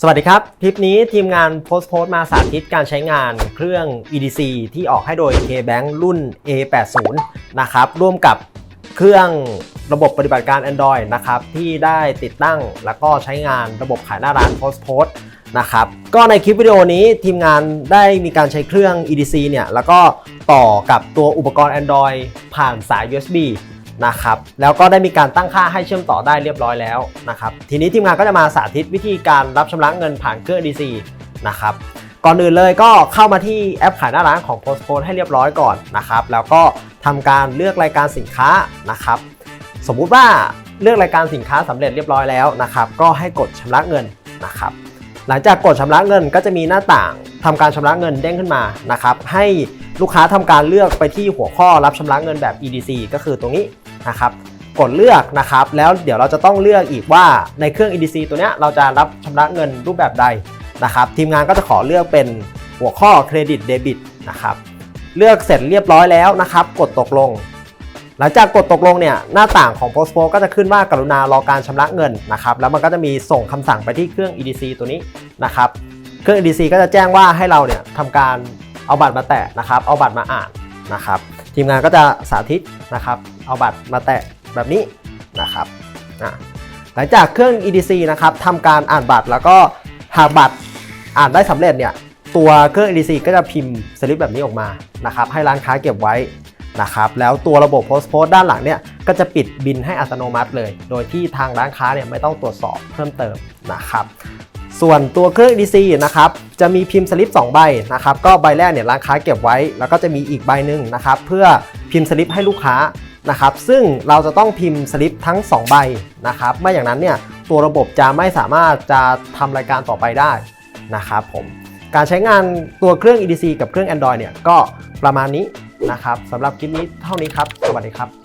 สวัสดีครับ คลิปนี้ทีมงาน Post Post มาสาธิตการใช้งานเครื่อง EDC ที่ออกให้โดย KBank รุ่น A80 นะครับ ร่วมกับเครื่องระบบปฏิบัติการ Android นะครับ ที่ได้ติดตั้งแล้วก็ใช้งานระบบขายหน้าร้าน Post Post นะครับ ก็ในคลิปวิดีโอนี้ทีมงานได้มีการใช้เครื่อง EDC เนี่ย แล้วก็ต่อกับตัวอุปกรณ์ Android ผ่านสาย USB นะครับ แล้วก็ได้มีการตั้งค่าให้เชื่อมต่อได้เรียบร้อยแล้วนะครับ ทีนี้ทีมงานก็จะมาสาธิตวิธีการรับชำระเงินผ่านเครื่อง DC นะครับ ก่อนอื่นเลยก็เข้ามาที่แอปขายหน้าร้านของ Post Post ให้เรียบร้อยก่อนนะครับ แล้วก็ทำการเลือกรายการสินค้านะครับ สมมุติว่าเลือกรายการสินค้าสำเร็จเรียบร้อยแล้วนะครับ ก็ให้กดชำระเงินนะครับ หลังจากกดชำระเงินก็จะมีหน้าต่างทำการชำระเงินเด้งขึ้นมานะครับ ให้ลูกค้าทำการเลือกไปที่หัวข้อรับชำระเงินแบบ EDC ก็คือตรงนี้ นะครับกดเลือกนะครับ แล้วเดี๋ยวเราจะต้องเลือกอีกว่าในเครื่อง EDC ตัวเนี้ยเราจะรับชำระเงินรูปแบบใดนะครับ ทีมงานก็จะขอเลือกเป็นหัวข้อเครดิตเดบิตนะครับเลือกเสร็จเรียบร้อยแล้วนะครับ กดตกลง หลังจากกดตกลงเนี่ยหน้าต่างของ Postpo ก็จะขึ้นว่ากรุณารอการชำระเงินนะครับ แล้วมันก็จะมีส่งคำสั่งไปที่เครื่อง EDC ตัวนี้นะครับ เครื่อง EDC ก็จะแจ้งว่าให้เราเนี่ยทำการเอาบัตรมาแตะนะครับ เอาบัตรมาอ่านนะครับ ทีมงานก็จะสาธิตนะครับ เอาบัตรมาแตะแบบนี้นะครับหลังจากเครื่อง EDC นะครับทำการอ่านบัตรแล้วก็หากบัตรอ่านได้สำเร็จเนี่ยตัวเครื่อง EDC ก็จะพิมพ์สลิปแบบนี้ออกมานะครับให้ร้านค้าเก็บไว้นะครับแล้วตัวระบบ Post Post ด้านหลังเนี่ยก็จะปิดบินให้อัตโนมัติเลย โดยที่ทางร้านค้าเนี่ยไม่ต้องตรวจสอบเพิ่มเติมนะครับส่วนตัวเครื่อง EDC นะครับจะมีพิมพ์สลิป 2 ใบนะครับก็ใบแรกเนี่ยร้านค้าเก็บไว้ แล้วก็จะมีอีกใบหนึ่งนะครับเพื่อพิมพ์สลิปให้ลูกค้า นะครับซึ่งเราจะต้องพิมพ์สลิปทั้ง 2 ใบนะครับไม่อย่างนั้นเนี่ยตัวระบบจะไม่สามารถจะทำรายการต่อไปได้นะครับผมการใช้งานตัวเครื่อง EDC กับเครื่อง Android เนี่ยก็ประมาณนี้นะครับสำหรับคลิปนี้เท่านี้ครับ สวัสดีครับ